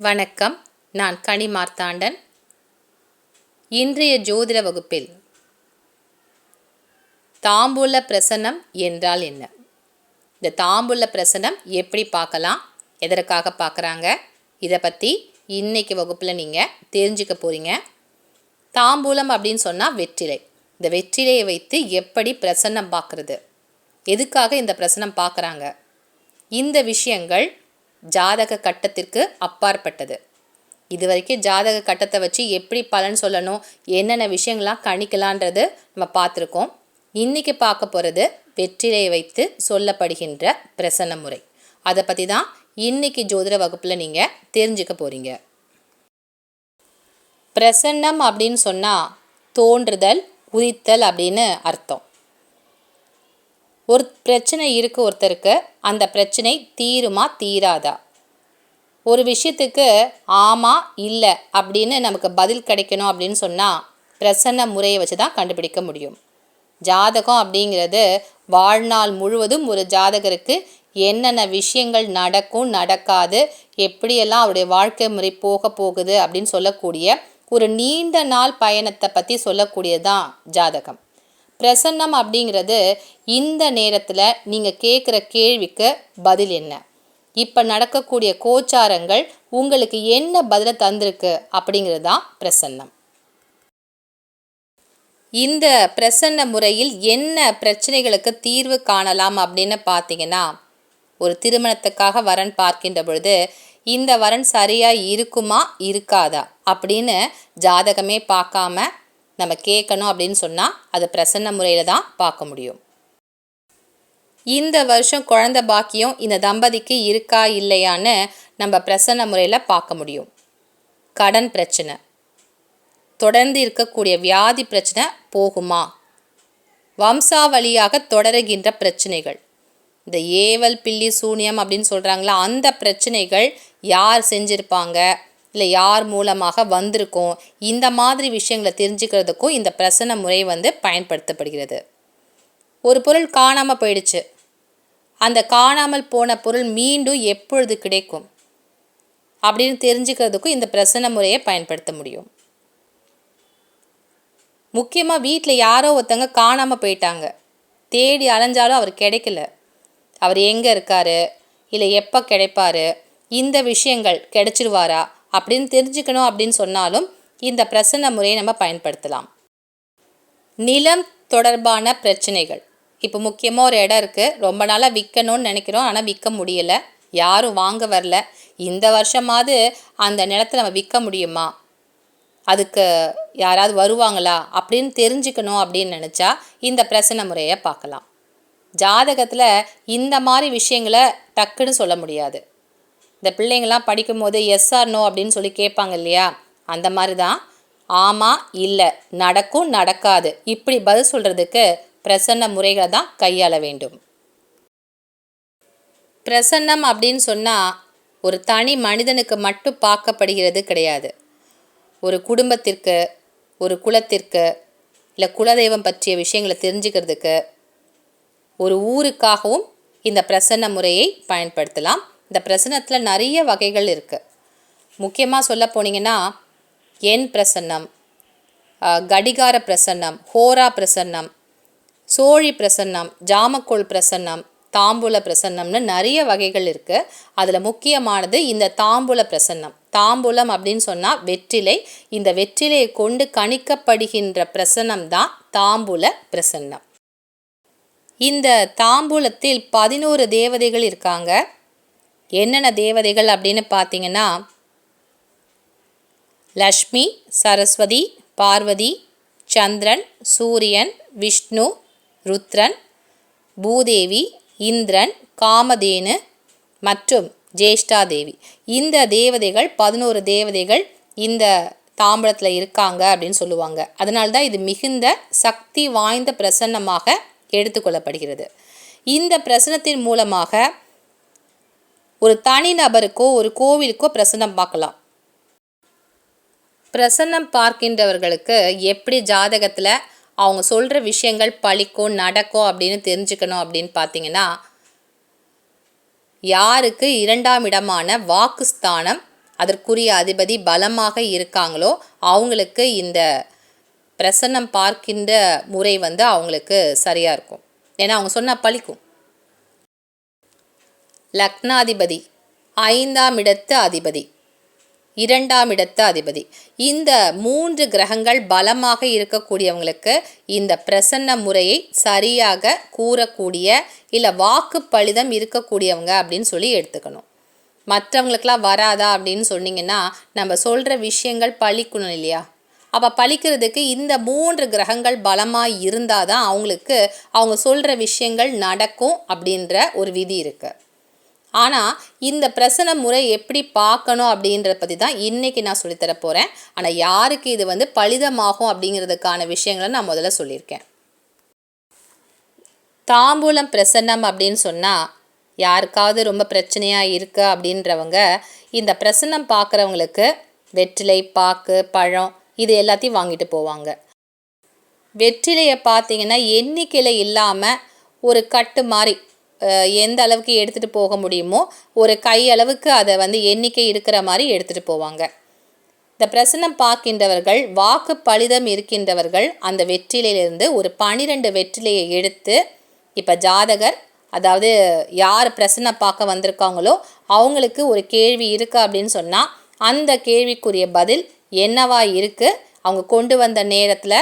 வணக்கம். நான் கனி மார்த்தாண்டன். இன்றைய ஜோதிட வகுப்பில் தாம்பூல பிரசனம் என்றால் என்ன? இந்த தாம்பூல பிரசனம் எப்படி பார்க்கலாம்? எதற்காக பார்க்குறாங்க? இதை பற்றி இன்னைக்கு வகுப்பில் நீங்கள் தெரிஞ்சுக்க போகிறீங்க தாம்பூலம் அப்படின்னு சொன்னால் வெற்றிலை. இந்த வெற்றிலையை வைத்து எப்படி பிரசன்னம் பார்க்குறது? எதுக்காக இந்த பிரசனம் பார்க்குறாங்க? இந்த விஷயங்கள் ஜாதக கட்டத்திற்கு அப்பாற்பட்டது. இது வரைக்கும் ஜாதக கட்டத்தை வச்சு எப்படி பலன் சொல்லணும் என்னென்ன விஷயங்கள்லாம் கணிக்கலான்றது நம்ம பார்த்துருக்கோம். இன்றைக்கி பார்க்க போகிறது வெற்றிலையை வைத்து சொல்லப்படுகின்ற பிரசன்ன முறை. அதை பற்றி தான் இன்னைக்கு ஜோதிட வகுப்பில் நீங்கள் தெரிஞ்சுக்க போகிறீங்க பிரசன்னம் அப்படின்னு சொன்னால் தோன்றுதல் உதித்தல் அப்படின்னு அர்த்தம். ஒரு பிரச்சனை இருக்குது ஒருத்தருக்கு அந்த பிரச்சனை தீருமா தீராதா? ஒரு விஷயத்துக்கு ஆமாம் இல்லை அப்படின்னு நமக்கு பதில் கிடைக்கணும் அப்படின்னு சொன்னால் பிரசன்ன முறையை வச்சு தான் கண்டுபிடிக்க முடியும். ஜாதகம் அப்படிங்கிறது வாழ்நாள் முழுவதும் ஒரு ஜாதகருக்கு என்னென்ன விஷயங்கள் நடக்கும் நடக்காது எப்படியெல்லாம் அவருடைய வாழ்க்கை முறை போக போகுது அப்படின்னு சொல்லக்கூடிய ஒரு நீண்ட நாள் பயணத்தை பற்றி சொல்லக்கூடியது தான் ஜாதகம். பிரசன்னம் அப்படிங்கிறது இந்த நேரத்தில் நீங்கள் கேட்குற கேள்விக்கு பதில் என்ன? இப்போ நடக்கக்கூடிய கோச்சாரங்கள் உங்களுக்கு என்ன பதிலை தந்திருக்கு அப்படிங்கிறது தான் பிரசன்னம். இந்த பிரசன்ன முறையில் என்ன பிரச்சனைகளுக்கு தீர்வு காணலாம் அப்படின்னு பார்த்தீங்கன்னா ஒரு திருமணத்துக்காக வரன் பார்க்கின்ற பொழுது இந்த வரன் சரியாக இருக்குமா இருக்காதா அப்படின்னு ஜாதகமே பார்க்காம நம்ம கேட்கணும் அப்படின்னு சொன்னால் அது பிரசன்ன முறையில் தான் பார்க்க முடியும். இந்த வருஷம் குழந்த பாக்கியம் இந்த தம்பதிக்கு இருக்கா இல்லையான்னு நம்ம பிரசன்ன முறையில் பார்க்க முடியும். கடன் பிரச்சனை. தொடர்ந்து இருக்கக்கூடிய வியாதி பிரச்சனை போகுமா? வம்சாவளியாக தொடருகின்ற பிரச்சனைகள். இந்த ஏவல் பில்லி சூனியம் அப்படின்னு சொல்கிறாங்களா அந்த பிரச்சனைகள் யார் செஞ்சுருப்பாங்க? இல்லை யார் மூலமாக வந்திருக்கும் இந்த மாதிரி விஷயங்களை தெரிஞ்சுக்கிறதுக்கும் இந்த பிரசன முறை வந்து பயன்படுத்தப்படுகிறது. ஒரு பொருள் காணாமல் போயிடுச்சு. அந்த காணாமல் போன பொருள் மீண்டும் எப்பொழுது கிடைக்கும்? அப்படின்னு தெரிஞ்சுக்கிறதுக்கும் இந்த பிரசன முறையை பயன்படுத்த முடியும். முக்கியமாக வீட்டில் யாரோ ஒருத்தங்க காணாமல் போயிட்டாங்க. தேடி அலைஞ்சாலும் அவர் கிடைக்கல. அவர் எங்கே இருக்காரு? இல்லை எப்போ கிடைப்பாரு? இந்த விஷயங்கள் கிடைச்சிருவாரா? அப்படின்னு தெரிஞ்சுக்கணும் அப்படின்னு சொன்னாலும் இந்த பிரசன்ன முறையை நம்ம பயன்படுத்தலாம். நிலம் தொடர்பான பிரச்சனைகள். இப்போ முக்கியமாக ஒரு இடம் இருக்குது ரொம்ப நாளாக விற்கணும்னு நினைக்கிறோம். ஆனால் விற்க முடியலை. யாரும் வாங்க வரல. இந்த வருஷமாவது அந்த நிலத்தை நம்ம விற்க முடியுமா? அதுக்கு யாராவது வருவாங்களா? அப்படின்னு தெரிஞ்சுக்கணும் அப்படின்னு நினச்சா இந்த பிரசன்ன முறையை பார்க்கலாம். ஜாதகத்தில் இந்த மாதிரி விஷயங்களை டக்குன்னு சொல்ல முடியாது. இந்த பிள்ளைங்கள்லாம் படிக்கும்போது எஸ் ஆர் நோ அப்படின்னு சொல்லி கேட்பாங்க இல்லையா? அந்த மாதிரி தான் ஆமாம் இல்லை நடக்கும் நடக்காது. இப்படி பதில் சொல்கிறதுக்கு பிரசன்ன முறைகளை தான் கையாள வேண்டும். பிரசன்னம் அப்படின்னு சொன்னால் ஒரு தனி மனிதனுக்கு மட்டும் பார்க்கப்படுகிறது கிடையாது. ஒரு குடும்பத்திற்கு ஒரு குலத்திற்கு இல்லை குலதெய்வம் பற்றிய விஷயங்களை தெரிஞ்சுக்கிறதுக்கு ஒரு ஊருக்காகவும் இந்த பிரசன்ன முறையை பயன்படுத்தலாம். இந்த பிரசன்னத்தில் நிறைய வகைகள் இருக்குது முக்கியமாக சொல்ல போனீங்கன்னா எண் பிரசன்னம் கடிகார பிரசன்னம் ஹோரா பிரசன்னம் சோழி பிரசன்னம் ஜாமக்கோள் பிரசன்னம் தாம்பூல பிரசன்னம்னு நிறைய வகைகள் இருக்குது அதில் முக்கியமானது இந்த தாம்பூல பிரசன்னம். தாம்பூலம் அப்படின்னு சொன்னால் வெற்றிலை. இந்த வெற்றிலையை கொண்டு கணிக்கப்படுகின்ற பிரசன்னம் தான் தாம்பூல பிரசன்னம். இந்த தாம்பூலத்தில் பதினோரு தேவதைகள் இருக்காங்க. என்னென்ன தேவதைகள் அப்படின்னு பார்த்தீங்கன்னா லக்ஷ்மி சரஸ்வதி பார்வதி சந்திரன் சூரியன் விஷ்ணு ருத்ரன் பூதேவி இந்திரன் காமதேனு மற்றும் ஜேஷ்டாதேவி. இந்த தேவதைகள் பதினோரு தேவதைகள் இந்த தாம்பரத்தில் இருக்காங்க அப்படின்னு சொல்லுவாங்க. அதனால தான் இது மிகுந்த சக்தி வாய்ந்த பிரசன்னமாக எடுத்துக்கொள்ளப்படுகிறது. இந்த பிரசனத்தின் மூலமாக ஒரு தனி நபருக்கோ ஒரு கோவிலுக்கோ பிரசன்னம் பார்க்கலாம். பிரசன்னம் பார்க்கின்றவர்களுக்கு எப்படி ஜாதகத்தில் அவங்க சொல்கிற விஷயங்கள் பழிக்கும் நடக்கும் அப்படின்னு தெரிஞ்சுக்கணும் அப்படின்னு பார்த்தீங்கன்னா யாருக்கு இரண்டாம் இடமான வாக்குஸ்தானம் அதற்குரிய அதிபதி பலமாக இருக்காங்களோ அவங்களுக்கு இந்த பிரசன்னம் பார்க்கின்ற முறை வந்து அவங்களுக்கு சரியாக இருக்கும். ஏன்னா அவங்க சொன்னால் பழிக்கும். லக்னாதிபதி. ஐந்தாம் இடத்து அதிபதி. இரண்டாம் இடத்து அதிபதி. இந்த மூன்று கிரகங்கள் பலமாக இருக்கக்கூடியவங்களுக்கு இந்த பிரசன்ன முறையை சரியாக கூறக்கூடிய இல்லை வாக்கு பலிதம் இருக்கக்கூடியவங்க அப்படின்னு சொல்லி எடுத்துக்கணும். மற்றவங்களுக்கெல்லாம் வராதா அப்படின்னு சொன்னீங்கன்னா நம்ம சொல்கிற விஷயங்கள் பழிக்கணும் இல்லையா? அப்போ பழிக்கிறதுக்கு இந்த மூன்று கிரகங்கள் பலமாக இருந்தால் தான் அவங்களுக்கு அவங்க சொல்கிற விஷயங்கள் நடக்கும் அப்படின்ற ஒரு விதி இருக்குது ஆனால் இந்த பிரசன முறை எப்படி பார்க்கணும் அப்படின்றத பற்றி தான் இன்றைக்கி நான் சொல்லித்தர போகிறேன் ஆனால் யாருக்கு இது வந்து பலிதமாகும் அப்படிங்கிறதுக்கான விஷயங்களை நான் முதல்ல சொல்லியிருக்கேன். தாம்பூலம் பிரசன்னம் அப்படின்னு சொன்னால் யாருக்காவது ரொம்ப பிரச்சனையாக இருக்குது அப்படின்றவங்க இந்த பிரசன்னம் பார்க்குறவங்களுக்கு வெற்றிலை பாக்கு பழம் இது எல்லாத்தையும் வாங்கிட்டு போவாங்க. வெற்றிலையை பார்த்தீங்கன்னா எண்ணிக்கையில் இல்லாமல் ஒரு கட்டு மாதிரி எந்த அளவுக்கு எடுத்துகிட்டு போக முடியுமோ ஒரு கை அளவுக்கு அதை வந்து எண்ணிக்கை இருக்கிற மாதிரி எடுத்துகிட்டு போவாங்க. இந்த பிரசனம் பார்க்கின்றவர்கள் வாக்கு பலிதம் இருக்கின்றவர்கள் அந்த வெற்றிலையிலிருந்து ஒரு பனிரெண்டு வெற்றிலையை எடுத்து இப்போ ஜாதகர் அதாவது யார் பிரசனை பார்க்க வந்திருக்காங்களோ அவங்களுக்கு ஒரு கேள்வி இருக்குது அப்படின்னு சொன்னால் அந்த கேள்விக்குரிய பதில் என்னவா இருக்குது அவங்க கொண்டு வந்த நேரத்தில்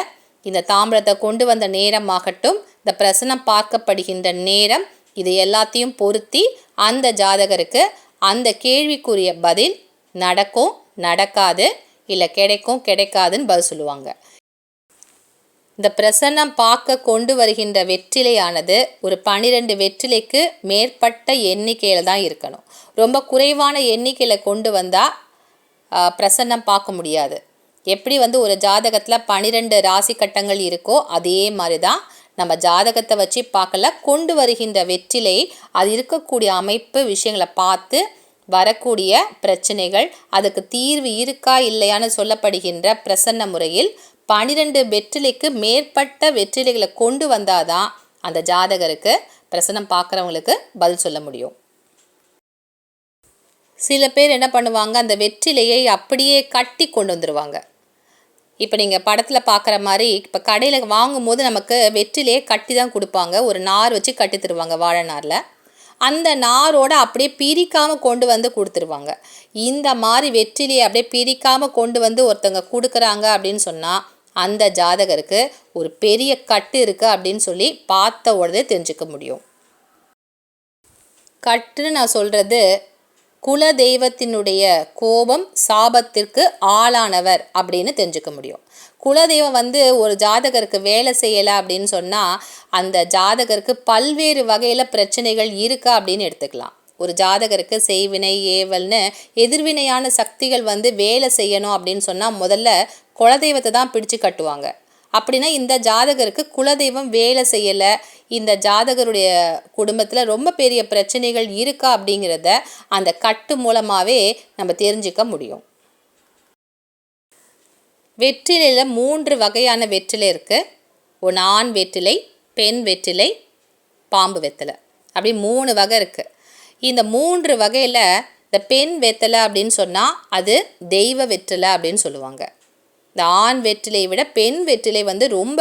இந்த தாம்பரத்தை கொண்டு வந்த நேரமாகட்டும் இந்த பிரசனம் பார்க்கப்படுகின்ற நேரம் இது எல்லாத்தையும் பொருத்தி அந்த ஜாதகருக்கு அந்த கேள்விக்குரிய பதில் நடக்கும் நடக்காது இல்லை கிடைக்கும் கிடைக்காதுன்னு பதில் சொல்லுவாங்க. இந்த பிரசன்னம் பார்க்க கொண்டு வருகின்ற வெற்றிலையானது ஒரு பன்னிரெண்டு வெற்றிலைக்கு மேற்பட்ட எண்ணிக்கையில் தான் இருக்கணும். ரொம்ப குறைவான எண்ணிக்கையில் கொண்டு வந்தால் பிரசன்னம் பார்க்க முடியாது. எப்படி வந்து ஒரு ஜாதகத்தில் பன்னிரெண்டு ராசி கட்டங்கள் இருக்கோ அதே மாதிரி தான் நம்ம ஜாதகத்தை வச்சு பார்க்கல கொண்டு வருகின்ற வெற்றிலை அது இருக்கக்கூடிய அமைப்பு விஷயங்களை பார்த்து வரக்கூடிய பிரச்சனைகள் அதுக்கு தீர்வு இருக்கா இல்லையான்னு சொல்லப்படுகின்ற பிரசன்ன முறையில் பனிரெண்டு வெற்றிலைக்கு மேற்பட்ட வெற்றிலைகளை கொண்டு வந்தாதான் அந்த ஜாதகருக்கு பிரசனம் பார்க்குறவங்களுக்கு பதில் சொல்ல முடியும். சில பேர் என்ன பண்ணுவாங்க அந்த வெற்றிலையை அப்படியே கட்டி கொண்டு வந்துடுவாங்க இப்போ நீங்கள் படத்தில் பார்க்குற மாதிரி இப்போ கடையில் வாங்கும்போது நமக்கு வெற்றிலே கட்டி தான் கொடுப்பாங்க. ஒரு நார் வச்சு கட்டி தருவாங்க வாழை நாரில். அந்த நாரோட அப்படியே பிரிக்காமல் கொண்டு வந்து கொடுத்துருவாங்க. இந்த மாதிரி வெற்றிலையை அப்படியே பிரிக்காமல் கொண்டு வந்து ஒருத்தவங்க கொடுக்குறாங்க அப்படின்னு சொன்னால் அந்த ஜாதகருக்கு ஒரு பெரிய கட்டு இருக்குது அப்படின்னு சொல்லி பார்த்த உடனே தெரிஞ்சுக்க முடியும். கட்டுன்னு நான் சொல்கிறது குல தெய்வத்தினுடைய கோபம் சாபத்திற்கு ஆளானவர் அப்படின்னு தெரிஞ்சுக்க முடியும். குலதெய்வம் வந்து ஒரு ஜாதகருக்கு வேலை செய்யலை அப்படின்னு சொன்னால் அந்த ஜாதகருக்கு பல்வேறு வகையில் பிரச்சனைகள் இருக்கா அப்படின்னு எடுத்துக்கலாம். ஒரு ஜாதகருக்கு செய்வினை ஏவல்னு எதிர்வினையான சக்திகள் வந்து வேலை செய்யணும் அப்படின்னு சொன்னால் முதல்ல குலதெய்வத்தை தான் பிடிச்சு கட்டுவாங்க. அப்படின்னா இந்த ஜாதகருக்கு குலதெய்வம் வேலை செய்யலை. இந்த ஜாதகருடைய குடும்பத்தில் ரொம்ப பெரிய பிரச்சனைகள் இருக்கா அப்படிங்கிறத அந்த கட்டு மூலமாகவே நம்ம தெரிஞ்சுக்க முடியும். வெற்றிலையில் மூன்று வகையான வெற்றிலை இருக்குது ஒன்று ஆண் வெற்றிலை பெண் வெற்றிலை பாம்பு வெத்தலை. அப்படி மூணு வகை இருக்குது இந்த மூன்று வகையில் இந்த பெண் வெத்தலை அப்படின்னு சொன்னால் அது தெய்வ வெற்றிலை அப்படின்னு சொல்லுவாங்க. இந்த ஆண் வெற்றிலை விட பெண் வெற்றிலை வந்து ரொம்ப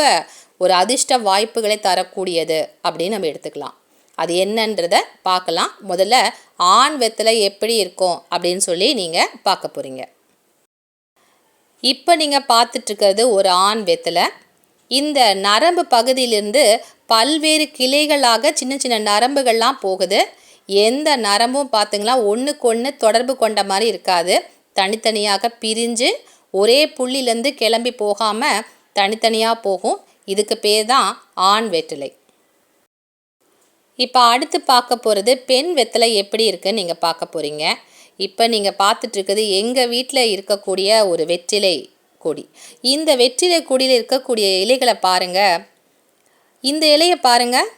ஒரு அதிர்ஷ்ட வாய்ப்புகளை தரக்கூடியது அப்படின்னு நம்ம எடுத்துக்கலாம். அது என்னன்றத பார்க்கலாம். முதல்ல ஆண் வெத்தலை எப்படி இருக்கும் அப்படின்னு சொல்லி நீங்கள் பார்க்க போகிறீங்க இப்போ நீங்கள் பார்த்துட்ருக்கிறது ஒரு ஆண் வெத்தலை இந்த நரம்பு பகுதியிலிருந்து பல்வேறு கிளைகளாக சின்ன சின்ன நரம்புகள்லாம் போகுது. எந்த நரம்பும் பார்த்திங்களா ஒன்றுக்கு ஒன்று தொடர்பு கொண்ட மாதிரி இருக்காது. தனித்தனியாக பிரிஞ்சு ஒரே புள்ளிலேருந்து கிளம்பி போகாமல் தனித்தனியாக போகும். இதுக்கு பேர் தான் ஆண் வெற்றிலை. இப்போ அடுத்து பார்க்க போகிறது பெண் வெத்தலை எப்படி இருக்குன்னு நீங்கள் பார்க்க போகிறீங்க இப்போ நீங்கள் பார்த்துட்ருக்குது எங்கள் வீட்டில் இருக்கக்கூடிய ஒரு வெற்றிலை கொடி. இந்த வெற்றிலை கொடியில் இருக்கக்கூடிய இலைகளை பாருங்கள் இந்த இலையை பாருங்கள்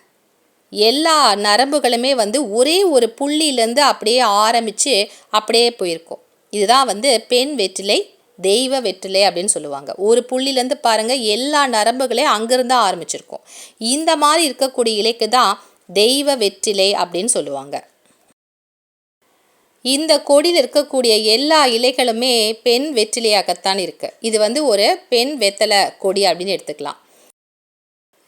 எல்லா நரம்புகளுமே வந்து ஒரே ஒரு புள்ளியிலேருந்து அப்படியே ஆரம்பித்து அப்படியே போயிருக்கும். இதுதான் வந்து பெண் வெற்றிலை தெய்வ வெற்றிலை அப்படின்னு சொல்லுவாங்க. ஒரு புள்ளிலேருந்து பாருங்கள் எல்லா நரம்புகளையும் அங்கேருந்து ஆரம்பிச்சிருக்கும். இந்த மாதிரி இருக்கக்கூடிய இலைக்கு தான் தெய்வ வெற்றிலை அப்படின்னு சொல்லுவாங்க. இந்த கொடியில் இருக்கக்கூடிய எல்லா இலைகளுமே பெண் வெற்றிலையாகத்தான் இருக்குது இது வந்து ஒரு பெண் வெத்தலை கொடி அப்படின்னு எடுத்துக்கலாம்.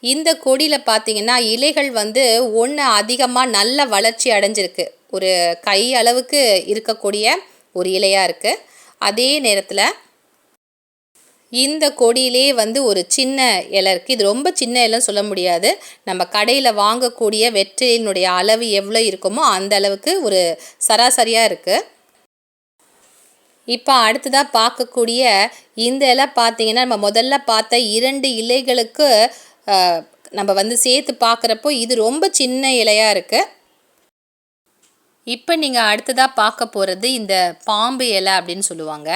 இந்த கொடியில் பார்த்தீங்கன்னா இலைகள் வந்து ஒன்று அதிகமாக நல்ல வளர்ச்சி அடைஞ்சிருக்கு. ஒரு கை அளவுக்கு இருக்கக்கூடிய ஒரு இலையாக இருக்குது அதே நேரத்தில் இந்த கொடியிலே வந்து ஒரு சின்ன இலை இருக்குது இது ரொம்ப சின்ன இலைன்னு சொல்ல முடியாது. நம்ம கடையில் வாங்கக்கூடிய வெற்றியினுடைய அளவு எவ்வளோ இருக்குமோ அந்த அளவுக்கு ஒரு சராசரியாக இருக்குது இப்போ அடுத்ததாக பார்க்கக்கூடிய இந்த இலை பார்த்தீங்கன்னா நம்ம முதல்ல பார்த்த இரண்டு இலைகளுக்கு நம்ம வந்து சேர்த்து பார்க்குறப்போ இது ரொம்ப சின்ன இலையாக இருக்குது இப்போ நீங்கள் அடுத்ததாக பார்க்க போகிறது இந்த பாம்பு இலை அப்படின்னு சொல்லுவாங்க.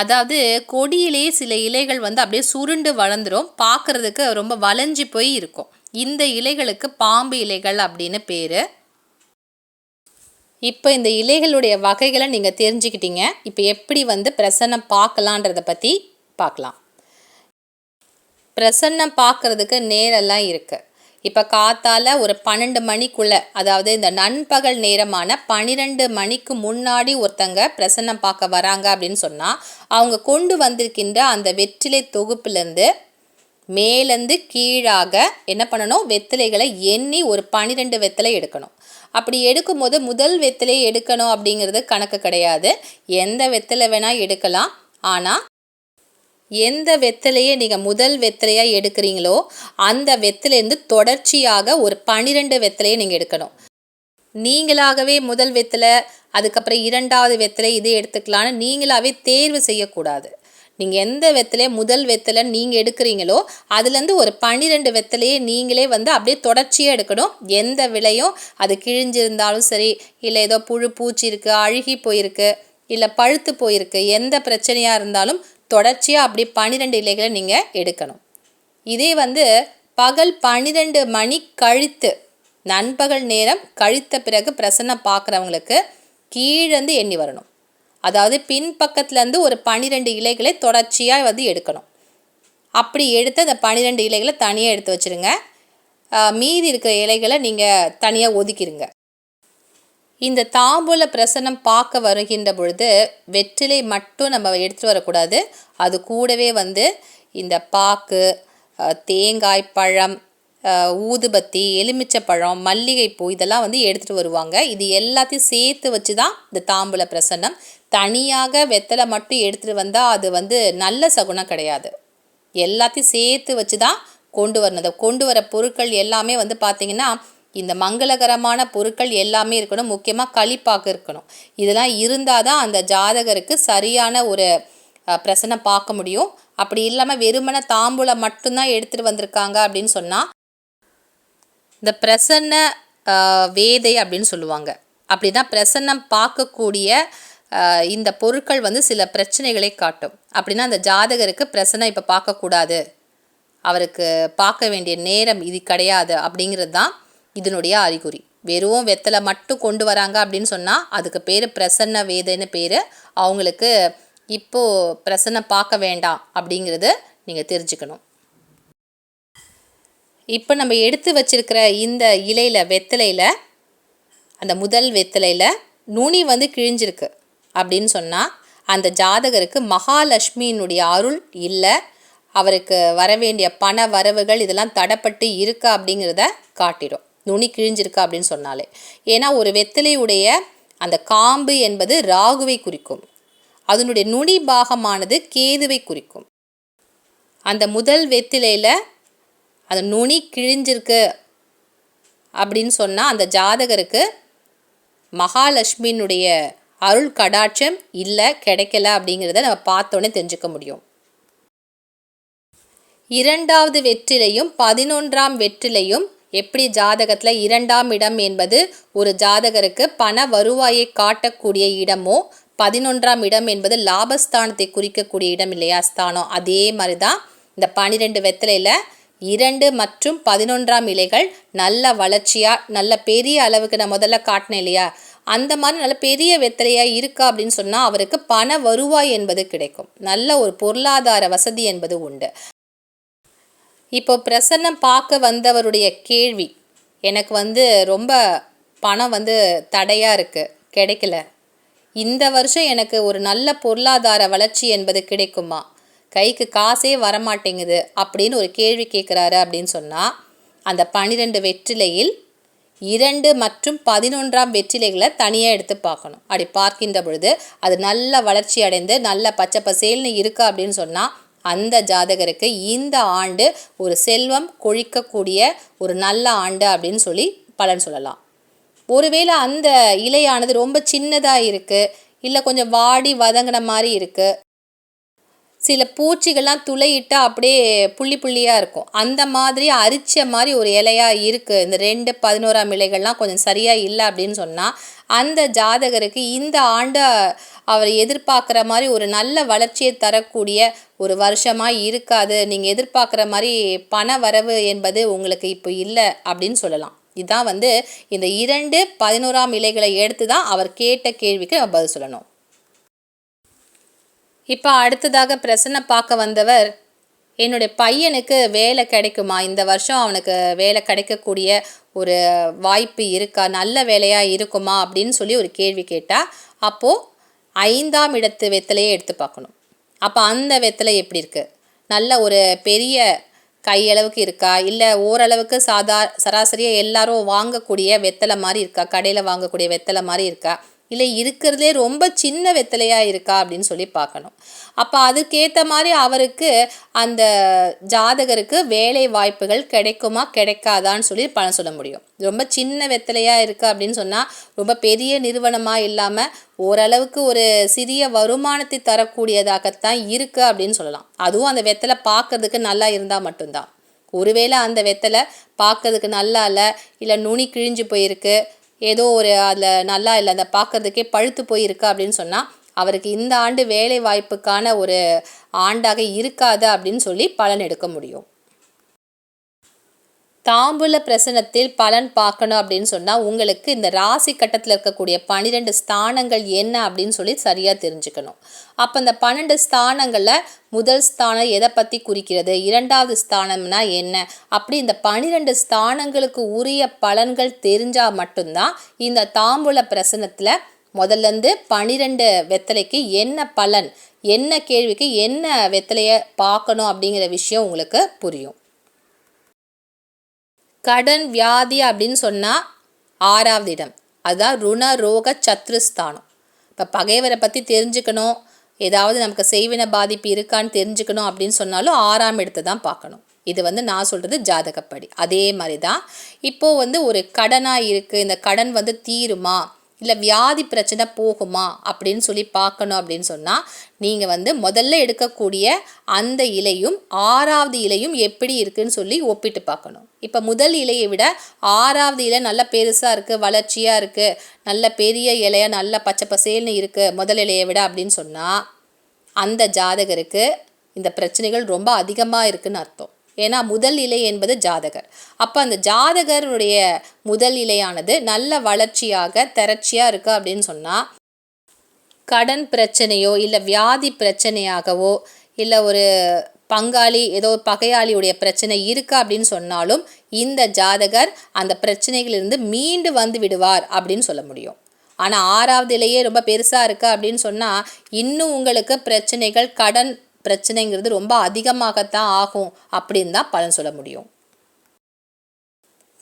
அதாவது கொடியிலே சில இலைகள் வந்து அப்படியே சுருண்டு வளர்ந்துடும் பார்க்குறதுக்கு ரொம்ப வளைஞ்சு போய் இருக்கும். இந்த இலைகளுக்கு பாம்பு இலைகள் அப்படின்னு பேர். இப்போ இந்த இலைகளுடைய வகைகளை நீங்கள் தெரிஞ்சுக்கிட்டீங்க. இப்போ எப்படி வந்து பிரசன்னம் பார்க்கலான்றத பற்றி பார்க்கலாம். பிரசன்னம் பார்க்கறதுக்கு நேரெல்லாம் இருக்குது இப்போ காத்தால் ஒரு பன்னெண்டு மணிக்குள்ள அதாவது இந்த நண்பகல் நேரமான பன்னிரெண்டு மணிக்கு முன்னாடி ஒருத்தங்க பிரசன்னம் பார்க்க வராங்க அப்படின்னு சொன்னால் அவங்க கொண்டு வந்திருக்கின்ற அந்த வெற்றிலை தொகுப்புலேருந்து மேலேருந்து கீழாக என்ன பண்ணணும்? வெத்திலைகளை எண்ணி ஒரு பன்னிரெண்டு வெத்தலை எடுக்கணும். அப்படி எடுக்கும்போது முதல் வெத்திலை எடுக்கணும் அப்படிங்கிறது கணக்கு கிடையாது. எந்த வெத்தலை வேணால் எடுக்கலாம். ஆனால் எந்த வெத்தலையை நீங்கள் முதல் வெத்தலையாக எடுக்கிறீங்களோ அந்த வெத்திலேருந்து தொடர்ச்சியாக ஒரு பன்னிரெண்டு வெத்தலையை நீங்கள் எடுக்கணும். நீங்களாகவே முதல் வெத்தலை அதுக்கப்புறம் இரண்டாவது வெத்தலை இது எடுத்துக்கலான்னு நீங்களாகவே தேர்வு செய்யக்கூடாது. நீங்கள் எந்த வெத்தலையை முதல் வெத்தலை நீங்கள் எடுக்கிறீங்களோ அதுலேருந்து ஒரு பன்னிரெண்டு வெத்தலையே நீங்களே வந்து அப்படியே தொடர்ச்சியாக எடுக்கணும். எந்த விலையும் அது கிழிஞ்சிருந்தாலும் சரி இல்லை ஏதோ புழு பூச்சி இருக்குது அழுகி போயிருக்கு இல்லை பழுத்து போயிருக்கு எந்த பிரச்சனையாக இருந்தாலும் தொடர்ச்சியாக அப்படி பன்னிரெண்டு இலைகளை நீங்கள் எடுக்கணும். இதே வந்து பகல் பன்னிரெண்டு மணி கழித்து நண்பகல் நேரம் கழித்த பிறகு பிரசன்னம் பார்க்குறவங்களுக்கு கீழேருந்து எண்ணி வரணும். அதாவது பின்பக்கத்துலேருந்து ஒரு பன்னிரெண்டு இலைகளை தொடர்ச்சியாக வந்து எடுக்கணும். அப்படி எடுத்து அந்த பன்னிரெண்டு இலைகளை தனியாக எடுத்து வச்சுருங்க. மீதி இருக்கிற இலைகளை நீங்கள் தனியாக ஒதுக்கிடுங்க இந்த தாம்பூல பிரசனம் பார்க்க வருகின்ற பொழுது வெற்றிலை மட்டும் நம்ம எடுத்துகிட்டு வரக்கூடாது. அது கூடவே வந்து இந்த பாக்கு தேங்காய் பழம் ஊதுபத்தி எலுமிச்சப்பழம் மல்லிகைப்பூ இதெல்லாம் வந்து எடுத்துகிட்டு வருவாங்க. இது எல்லாத்தையும் சேர்த்து வச்சு தான் இந்த தாம்பூல பிரசன்னம் தனியாக வெத்தலை மட்டும் எடுத்துகிட்டு வந்தால் அது வந்து நல்ல சகுனம் கிடையாது. எல்லாத்தையும் சேர்த்து வச்சு தான் கொண்டு வரணும். கொண்டு வர பொருட்கள் எல்லாமே வந்து பார்த்திங்கன்னா இந்த மங்களகரமான பொருட்கள் எல்லாமே இருக்கணும். முக்கியமாக களிப்பாக்கு இருக்கணும். இதெல்லாம் இருந்தால் தான் அந்த ஜாதகருக்கு சரியான ஒரு பிரசனை பிரசன்னம் பார்க்க முடியும். அப்படி இல்லாமல் வெறுமன தாம்பூலம் மட்டும்தான் எடுத்துகிட்டு வந்திருக்காங்க அப்படின்னு சொன்னால் இந்த பிரசன்ன வேதை அப்படின்னு சொல்லுவாங்க. அப்படின்னா பிரசன்னம் பார்க்கக்கூடிய இந்த பொருட்கள் வந்து சில பிரச்சனைகளை காட்டும். அப்படின்னா அந்த ஜாதகருக்கு பிரசன்னம் இப்போ பார்க்கக்கூடாது. அவருக்கு பார்க்க வேண்டிய நேரம் இது கிடையாது அப்படிங்கிறது தான் இதனுடைய அறிகுறி. வெறும் வெத்தலை மட்டும் கொண்டு வராங்க அப்படின்னு சொன்னால் அதுக்கு பேர் பிரசன்ன வேதைன்னு பேர். அவங்களுக்கு இப்போது பிரசன்ன பார்க்க வேண்டாம் அப்படிங்கிறத நீங்கள் தெரிஞ்சுக்கணும். இப்போ நம்ம எடுத்து வச்சிருக்கிற இந்த இலையில் வெத்தலையில் அந்த முதல் வெத்தலையில் நுனி வந்து கிழிஞ்சிருக்கு அப்படின்னு சொன்னால் அந்த ஜாதகருக்கு மகாலட்சுமியினுடைய அருள் இல்லை. அவருக்கு வர வேண்டிய பண வரவுகள் இதெல்லாம் தடப்பட்டு இருக்கா அப்படிங்கிறத காட்டிடும். நுனி கிழிஞ்சிருக்கு அப்படின்னு சொன்னாலே. ஏன்னா ஒரு வெத்தலையுடைய அந்த காம்பு என்பது ராகுவை குறிக்கும். அதனுடைய நுனி பாகமானது கேதுவை குறிக்கும். அந்த முதல் வெத்திலையில் அந்த நுனி கிழிஞ்சிருக்கு அப்படின்னு சொன்னால் அந்த ஜாதகருக்கு மகாலட்சுமியினுடைய அருள் கடாட்சம் இல்லை கிடைக்கல அப்படிங்கிறத நம்ம பார்த்தோன்னே தெரிஞ்சுக்க முடியும். இரண்டாவது வெற்றிலையும் பதினொன்றாம் வெற்றிலையும் எப்படி ஜாதகத்தில் இரண்டாம் இடம் என்பது ஒரு ஜாதகருக்கு பண வருவாயை காட்டக்கூடிய இடமோ பதினொன்றாம் இடம் என்பது லாபஸ்தானத்தை குறிக்கக்கூடிய இடம் இல்லையா? ஸ்தானம். அதே மாதிரி தான் இந்த பனிரெண்டு வெத்தலையில் இரண்டு மற்றும் பதினொன்றாம் இலைகள் நல்ல வளர்ச்சியாக நல்ல பெரிய அளவுக்கு நான் முதல்ல காட்டினேன் இல்லையா? அந்த மாதிரி நல்ல பெரிய வெத்தலையாக இருக்கா அப்படின்னு சொன்னால் அவருக்கு பண வருவாய் என்பது கிடைக்கும். நல்ல ஒரு பொருளாதார வசதி என்பது உண்டு. இப்போ பிரசன்னம் பார்க்க வந்தவருடைய கேள்வி. எனக்கு வந்து ரொம்ப பணம் வந்து தடையாக இருக்குது கிடைக்கல. இந்த வருஷம் எனக்கு ஒரு நல்ல பொருளாதார வளர்ச்சி என்பது கிடைக்குமா? கைக்கு காசே வரமாட்டேங்குது அப்படின்னு ஒரு கேள்வி கேட்குறாரு அப்படின்னு சொன்னால் அந்த பனிரெண்டு வெற்றிலையில் இரண்டு மற்றும் பதினொன்றாம் வெற்றிலைகளை தனியாக எடுத்து பார்க்கணும். அப்படி பார்க்கின்ற பொழுது அது நல்ல வளர்ச்சி அடைந்து நல்ல பச்சை பசேல்னு இருக்கா அப்படின்னு சொன்னால் அந்த ஜாதகருக்கு இந்த ஆண்டு ஒரு செல்வம் கொழிக்கக்கூடிய ஒரு நல்ல ஆண்டு அப்படின்னு சொல்லி பலன் சொல்லலாம். ஒருவேளை அந்த இலையானது ரொம்ப சின்னதாக இருக்குது இல்லை கொஞ்சம் வாடி வதங்கின மாதிரி இருக்குது சில பூச்சிகள்லாம் துளையிட்டால் அப்படியே புள்ளி புள்ளியாக இருக்கும். அந்த மாதிரி அரிச்ச மாதிரி ஒரு இலையாக இருக்குது இந்த ரெண்டு பதினோராம் இலைகள்லாம் கொஞ்சம் சரியாக இல்லை அப்படின்னு சொன்னால் அந்த ஜாதகருக்கு இந்த ஆண்டு அவர் எதிர்பார்க்குற மாதிரி ஒரு நல்ல வளர்ச்சியை தரக்கூடிய ஒரு வருஷமாக இருக்காது. நீங்கள் எதிர்பார்க்குற மாதிரி பண வரவு என்பது உங்களுக்கு இப்போ இல்லை அப்படின்னு சொல்லலாம். இதுதான் வந்து இந்த இரண்டு பதினோராம் இலைகளை எடுத்து தான் அவர் கேட்ட கேள்விக்கு நம்ம பதில் சொல்லணும். இப்போ அடுத்ததாக பிரசன்ன பார்க்க வந்தவர் என்னுடைய பையனுக்கு வேலை கிடைக்குமா? இந்த வருஷம் அவனுக்கு வேலை கிடைக்கக்கூடிய ஒரு வாய்ப்பு இருக்கா? நல்ல வேலையாக இருக்குமா? அப்படின்னு சொல்லி ஒரு கேள்வி கேட்டால் அப்போது ஐந்தாம் இடத்து வெத்தலையே எடுத்து பார்க்கணும். அப்போ அந்த வெத்தலை எப்படி இருக்குது நல்ல ஒரு பெரிய கையளவுக்கு இருக்கா? இல்லை ஓரளவுக்கு சாதா சராசரியாக எல்லாரும் வாங்கக்கூடிய வெத்தலை மாதிரி இருக்கா? கடையில் வாங்கக்கூடிய வெத்தலை மாதிரி இருக்கா? இல்லை இருக்கிறதே ரொம்ப சின்ன வெத்தலையாக இருக்கா அப்படின்னு சொல்லி பார்க்கணும். அப்போ அதுக்கேற்ற மாதிரி அவருக்கு அந்த ஜாதகருக்கு வேலை வாய்ப்புகள் கிடைக்குமா கிடைக்காதான்னு சொல்லி பணம் சொல்ல முடியும். ரொம்ப சின்ன வெத்தலையாக இருக்குது அப்படின்னு சொன்னால் ரொம்ப பெரிய நிறுவனமாக இல்லாமல் ஓரளவுக்கு ஒரு சிறிய வருமானத்தை தரக்கூடியதாகத்தான் இருக்குது அப்படின்னு சொல்லலாம். அதுவும் அந்த வெத்தலை பார்க்கறதுக்கு நல்லா இருந்தால் மட்டும்தான். ஒருவேளை அந்த வெத்தலை பார்க்கறதுக்கு நல்லா இல்லை இல்லை நுனி கிழிஞ்சு போயிருக்கு ஏதோ ஒரு அதில் நல்லா இல்லை அந்த பார்க்கறதுக்கே பழுத்து போயிருக்கா அப்படின்னு சொன்னால் அவருக்கு இந்த ஆண்டு வேலை வாய்ப்புக்கான ஒரு ஆண்டாக இருக்காது அப்படின்னு சொல்லி பலன் எடுக்க முடியும். தாம்பூல பிரசனத்தில் பலன் பார்க்கணும் அப்படின்னு சொன்னால் உங்களுக்கு இந்த ராசி கட்டத்தில் இருக்கக்கூடிய பன்னிரெண்டு ஸ்தானங்கள் என்ன அப்படின்னு சொல்லி சரியாக தெரிஞ்சுக்கணும். அப்போ இந்த பன்னெண்டு ஸ்தானங்களில் முதல் ஸ்தானம் எதை பற்றி குறிக்கிறது இரண்டாவது ஸ்தானம்னா என்ன? அப்படி இந்த பன்னிரெண்டு ஸ்தானங்களுக்கு உரிய பலன்கள் தெரிஞ்சால் மட்டும்தான் இந்த தாம்பூல பிரசனத்தில் முதல்லேருந்து பன்னிரெண்டு வெத்தலைக்கு என்ன பலன் என்ன கேள்விக்கு என்ன வெத்தலையை பார்க்கணும் அப்படிங்கிற விஷயம் உங்களுக்கு புரியும். கடன் வியாதி அப்படின்னு சொன்னால் ஆறாவது இடம். அதுதான் ருண ரோக சத்ருஸ்தானம். இப்போ பகைவரை பற்றி தெரிஞ்சுக்கணும். ஏதாவது நமக்கு செய்வின பாதிப்பு இருக்கான்னு தெரிஞ்சுக்கணும் அப்படின்னு சொன்னாலும் ஆறாம் இடத்தை தான் பார்க்கணும். இது வந்து நான் சொல்கிறது ஜாதகப்படி. அதே மாதிரி தான் இப்போது வந்து ஒரு கடனாக இருக்குது இந்த கடன் வந்து தீருமா? இல்லை வியாதி பிரச்சனை போகுமா அப்படின்னு சொல்லி பார்க்கணும் அப்படின்னு சொன்னால் நீங்கள் வந்து முதல்ல எடுக்கக்கூடிய அந்த இலையும் ஆறாவது இலையும் எப்படி இருக்குன்னு சொல்லி ஒப்பிட்டு பார்க்கணும். இப்போ முதல் இலையை விட ஆறாவது இலை நல்ல பெருசாக இருக்குது வளர்ச்சியாக இருக்குது நல்ல பெரிய இலையாக நல்ல பச்சை பசேல்னு இருக்குது முதல் இலையை விட அப்படின்னு சொன்னால் அந்த ஜாதகருக்கு இந்த பிரச்சனைகள் ரொம்ப அதிகமாக இருக்குதுன்னு அர்த்தம். ஏன்னா முதல் இலை என்பது ஜாதகர். அப்போ அந்த ஜாதகருடைய முதல் இலையானது நல்ல வளர்ச்சியாக திரட்சியாக இருக்குது அப்படின்னு சொன்னால் கடன் பிரச்சனையோ இல்லை வியாதி பிரச்சனையாகவோ இல்லை ஒரு பங்காளி ஏதோ பகையாளியுடைய பிரச்சனை இருக்கா அப்படின்னு சொன்னாலும் இந்த ஜாதகர் அந்த பிரச்சனைகளிலிருந்து மீண்டு வந்து விடுவார் அப்படின்னு சொல்ல முடியும். ஆனால் ஆறாவது இலையே ரொம்ப பெருசாக இருக்கா அப்படின்னு சொன்னால் இன்னும் உங்களுக்கு பிரச்சனைகள் கடன் பிரச்சனைங்கிறது ரொம்ப அதிகமாகத்தான் ஆகும் அப்படின்னு தான் பலன் சொல்ல முடியும்.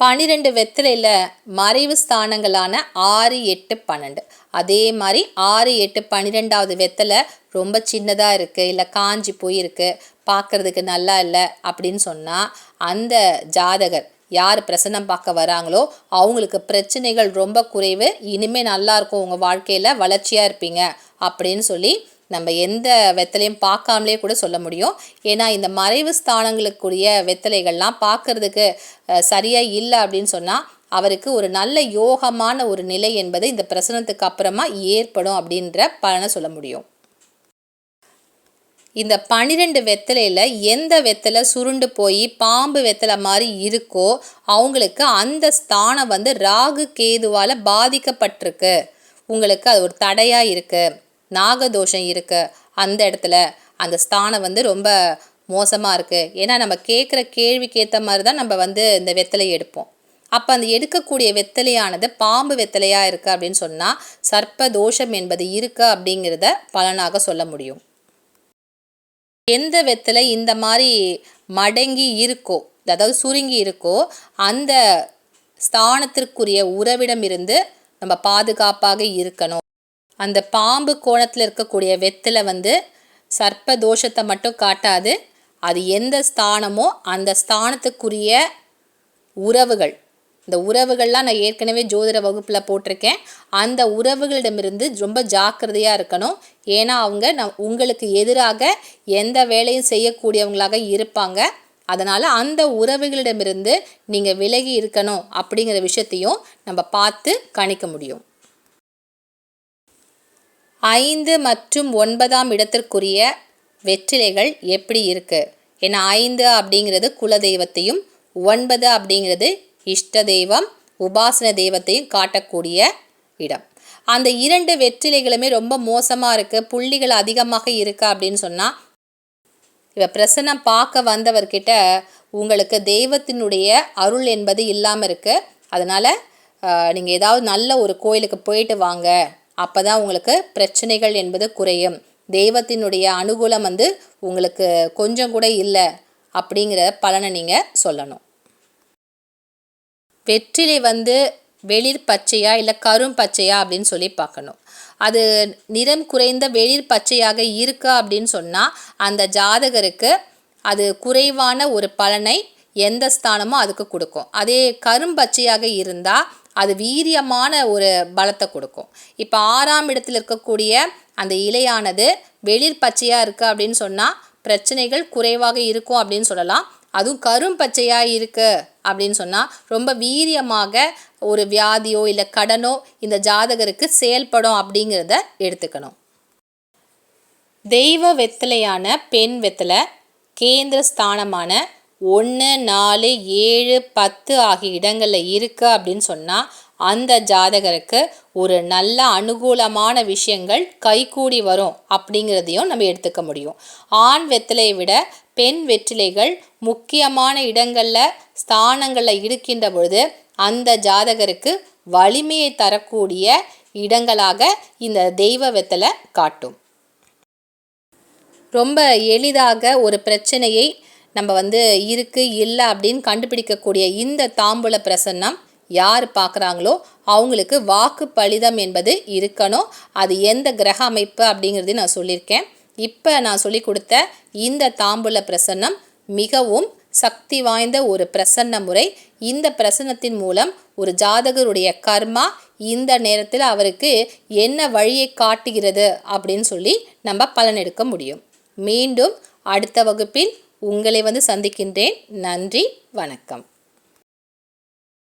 பன்னிரெண்டு வெத்திலையில் மறைவு ஸ்தானங்களான ஆறு எட்டு பன்னெண்டு. அதே மாதிரி ஆறு எட்டு பன்னிரெண்டாவது வெத்தலை ரொம்ப சின்னதாக இருக்குது இல்லை காஞ்சி போயிருக்கு பார்க்குறதுக்கு நல்லா இல்லை அப்படின்னு சொன்னால் அந்த ஜாதகர் யார் பிரசன்னம் பார்க்க வராங்களோ அவங்களுக்கு பிரச்சனைகள் ரொம்ப குறைவு இனிமேல் நல்லாயிருக்கும் உங்கள் வாழ்க்கையில் வளர்ச்சியாக இருப்பீங்க அப்படின்னு சொல்லி நம்ம எந்த வெத்தலையும் பார்க்காமலே கூட சொல்ல முடியும். ஏன்னா இந்த மறைவு ஸ்தானங்களுக்குரிய வெத்தலைகள்லாம் பார்க்கறதுக்கு சரியாக இல்லை அப்படின்னு சொன்னால் அவருக்கு ஒரு நல்ல யோகமான ஒரு நிலை என்பது இந்த பிரசனத்துக்கு அப்புறமா ஏற்படும் அப்படின்ற பலனை சொல்ல முடியும். இந்த பனிரெண்டு வெத்தலையில் எந்த வெத்தலை சுருண்டு போய் பாம்பு வெத்தலை மாதிரி இருக்கோ அவங்களுக்கு அந்த ஸ்தானம் வந்து ராகு கேதுவால் பாதிக்கப்பட்டிருக்கு. உங்களுக்கு அது ஒரு தடையாக இருக்குது நாகதோஷம் இருக்குது அந்த இடத்துல. அந்த ஸ்தானம் வந்து ரொம்ப மோசமாக இருக்குது ஏன்னா நம்ம கேட்குற கேள்விக்கு ஏற்ற மாதிரி தான் நம்ம வந்து இந்த வெத்தலை எடுப்போம். அப்போ அந்த எடுக்கக்கூடிய வெத்தலையானது பாம்பு வெத்தலையாக இருக்குது அப்படின்னு சொன்னால் சர்ப்ப தோஷம் என்பது இருக்குது அப்படிங்கிறத பலனாக சொல்ல முடியும். எந்த வெத்தலை இந்த மாதிரி மடங்கி இருக்கோ அதாவது சுருங்கி இருக்கோ அந்த ஸ்தானத்திற்குரிய உறவிடம் இருந்து நம்ம பாதுகாப்பாக இருக்கணும். அந்த பாம்பு கோணத்தில் இருக்கக்கூடிய வெத்தலை வந்து சர்ப்ப தோஷத்தை மட்டும் காட்டாது அது எந்த ஸ்தானமோ அந்த ஸ்தானத்துக்குரிய உறவுகள். இந்த உறவுகள்லாம் நான் ஏற்கனவே ஜோதிட வகுப்பில் போட்டிருக்கேன். அந்த உறவுகளிடமிருந்து ரொம்ப ஜாக்கிரதையாக இருக்கணும். ஏன்னா அவங்க நம் உங்களுக்கு எதிராக எந்த வேலையும் செய்யக்கூடியவங்களாக இருப்பாங்க. அதனால் அந்த உறவுகளிடமிருந்து நீங்கள் விலகி இருக்கணும் அப்படிங்கிற விஷயத்தையும் நம்ம பார்த்து கணிக்க முடியும். ஐந்து மற்றும் ஒன்பதாம் இடத்திற்குரிய வெற்றிலைகள் எப்படி இருக்குது ஏன்னா ஐந்து அப்படிங்கிறது குலதெய்வத்தையும் ஒன்பது அப்படிங்கிறது இஷ்ட தெய்வம் உபாசன தெய்வத்தையும் காட்டக்கூடிய இடம். அந்த இரண்டு வெற்றிலைகளுமே ரொம்ப மோசமாக இருக்குது புள்ளிகள் அதிகமாக இருக்கா அப்படின்னு சொன்னால் இப்போ பிரசன்னம் பார்க்க வந்தவர்கிட்ட உங்களுக்கு தெய்வத்தினுடைய அருள் என்பது இல்லாமல் இருக்குது அதனால் நீங்கள் ஏதாவது நல்ல ஒரு கோயிலுக்கு போயிட்டு வாங்க. அப்போ தான் உங்களுக்கு பிரச்சனைகள் என்பது குறையும். தெய்வத்தினுடைய அனுகூலம் வந்து உங்களுக்கு கொஞ்சம் கூட இல்லை அப்படிங்கிற பலனை நீங்கள் சொல்லணும். வெற்றிலை வந்து வெளிர் பச்சையா இல்லை கரும் பச்சையா அப்படின்னு சொல்லி பார்க்கணும். அது நிறம் குறைந்த வெளிர் பச்சையாக இருக்கா அப்படின்னு சொன்னால் அந்த ஜாதகருக்கு அது குறைவான ஒரு பலனை எந்த ஸ்தானமோ அதுக்கு கொடுக்கும். அதே கரும்பச்சையாக இருந்தால் அது வீரியமான ஒரு பலத்தை கொடுக்கும். இப்போ ஆறாம் இடத்தில் இருக்கக்கூடிய அந்த இலையானது வெளிர் பச்சையாக இருக்குது அப்படின்னு சொன்னால் பிரச்சனைகள் குறைவாக இருக்கும் அப்படின்னு சொல்லலாம். அதுவும் கரும் பச்சையாக இருக்குது அப்படின்னு சொன்னால் ரொம்ப வீரியமாக ஒரு வியாதியோ இல்லை கடனோ இந்த ஜாதகருக்கு செயல்படும் அப்படிங்கிறத எடுத்துக்கணும். தெய்வ வெத்தலையான பெண் வெத்தலை கேந்திர ஸ்தானமான ஒன்று நாலு ஏழு பத்து ஆகிய இடங்களில் இருக்குது அப்படின்னு சொன்னால் அந்த ஜாதகருக்கு ஒரு நல்ல அனுகூலமான விஷயங்கள் கைகூடி வரும் அப்படிங்கிறதையும் நம்ம எடுத்துக்க முடியும். ஆண் வெத்திலையை விட பெண் வெற்றிலைகள் முக்கியமான இடங்களில் ஸ்தானங்களில் இருக்கின்ற பொழுது அந்த ஜாதகருக்கு வலிமையை தரக்கூடிய இடங்களாக இந்த தெய்வ வெத்தலை காட்டும். ரொம்ப எளிதாக ஒரு பிரச்சனையை நம்ம வந்து இருக்குது இல்லை அப்படின்னு கண்டுபிடிக்கக்கூடிய இந்த தாம்பூல பிரசன்னம் யார் பார்க்குறாங்களோ அவங்களுக்கு வாக்கு பலிதம் என்பது இருக்கணும். அது எந்த கிரக அமைப்பு அப்படிங்கிறதையும் நான் சொல்லியிருக்கேன். இப்போ நான் சொல்லி கொடுத்த இந்த தாம்பூல பிரசன்னம் மிகவும் சக்தி வாய்ந்த ஒரு பிரசன்ன முறை. இந்த பிரசன்னத்தின் மூலம் ஒரு ஜாதகருடைய கர்மா இந்த நேரத்தில் அவருக்கு என்ன வழியை காட்டுகிறது அப்படின்னு சொல்லி நம்ம பலன் எடுக்க முடியும். மீண்டும் அடுத்த வகுப்பில் உங்களை வந்து சந்திக்கின்றேன். நன்றி வணக்கம்.